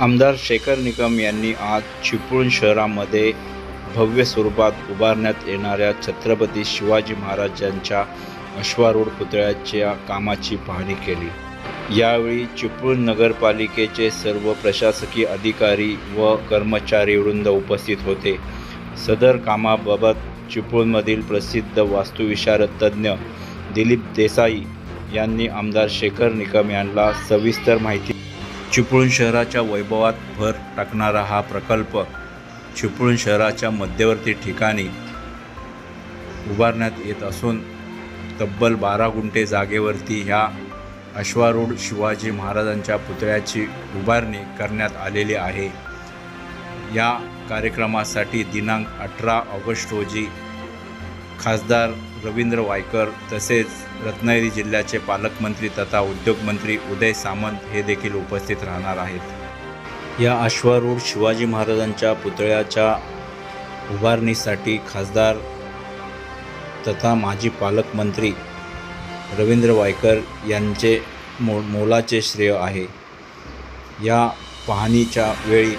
आमदार शेखर निकम यांनी आज चिपळूण शहरामध्ये भव्य स्वरूपात उभारण्यात येणाऱ्या छत्रपती शिवाजी महाराजांच्या अश्वारूढ पुतळ्याच्या कामाची पाहणी केली. यावेळी चिपळूण नगरपालिकेचे सर्व प्रशासकीय अधिकारी व कर्मचारी वृंद उपस्थित होते. सदर कामाबाबत चिपळूणमधील प्रसिद्ध वास्तुविशारद तज्ज्ञ दिलीप देसाई यांनी आमदार शेखर निकम यांना सविस्तर माहिती चिपळूण शहराच्या वैभवात भर टाकणारा हा प्रकल्प चिपळूण शहराच्या मध्यवर्ती ठिकाणी उभारण्यात येत असून तब्बल बारा गुंठे जागेवरती ह्या अश्वारूढ शिवाजी महाराजांच्या पुतळ्याची उभारणी करण्यात आलेली आहे. या कार्यक्रमासाठी दिनांक अठरा ऑगस्ट रोजी खासदार रवींद्र वायकर तसेच रत्नागिरी जिल्ह्याचे पालकमंत्री तथा उद्योगमंत्री उदय सामंत हे देखील उपस्थित राहणार आहेत. या अश्वारूढ शिवाजी महाराजांच्या पुतळ्याच्या उभारणीसाठी खासदार तथा माजी पालकमंत्री रवींद्र वायकर यांचे मो मोलाचे श्रेय आहे. या पाहणीच्या वेळी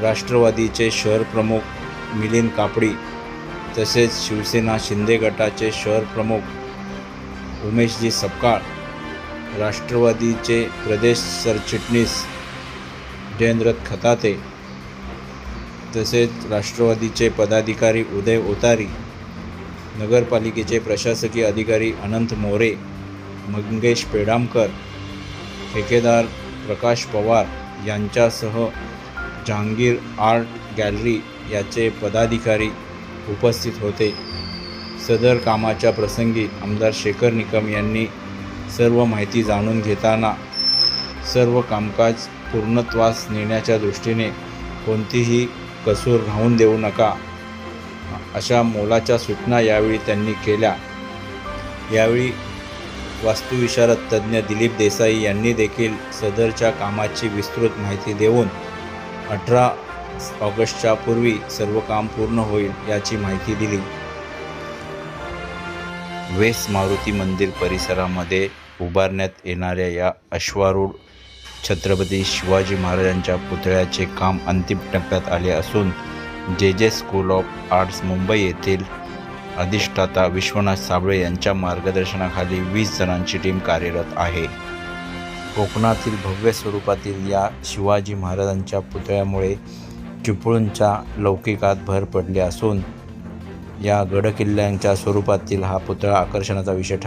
राष्ट्रवादीचे शहर प्रमुख मिलिंद कापडी तसेच शिवसेना शिंदे गटाचे शहर प्रमुख उमेशजी सपकाळ राष्ट्रवादीचे प्रदेश सरचिटणीस जयंद्रथ खताते तसेच राष्ट्रवादीचे पदाधिकारी उदय ओतारी नगरपालिकेचे प्रशासकीय अधिकारी अनंत मोरे मंगेश पेडामकर ठेकेदार प्रकाश पवार यांच्यासह जहांगीर आर्ट गॅलरी याचे पदाधिकारी उपस्थित होते. सदर कामाच्या प्रसंगी आमदार शेखर निकम यांनी सर्व माहिती जाणून घेताना सर्व कामकाज पूर्णत्वास नेण्याच्या दृष्टीने कोणतीही कसूर राहून देऊ नका अशा मोलाच्या सूचना यावेळी त्यांनी केल्या. यावेळी वास्तुविशारद तज्ज्ञ दिलीप देसाई यांनी देखील सदरच्या कामाची विस्तृत माहिती देऊन अठरा ऑगस्टच्या पूर्वी सर्व काम पूर्ण होईल याची माहिती दिली. वेस मारुती मंदिर परिसरामध्ये उभारण्यात येणाऱ्या या अश्वारूढ छत्रपती शिवाजी महाराजांच्या पुतळ्याचे काम अंतिम टप्प्यात आले असून जे जे स्कूल ऑफ आर्ट्स मुंबई येथील अधिष्ठाता विश्वनाथ साबळे यांच्या मार्गदर्शनाखाली वीस जणांची टीम कार्यरत आहे. कोकणातील भव्य स्वरूपातील या शिवाजी महाराजांच्या पुतळ्यामुळे चिपळूणच्या लौकिकात भर पडली असून या गडकिल्ल्यांच्या स्वरूपातील हा पुतळा आकर्षणाचा विषय ठरला.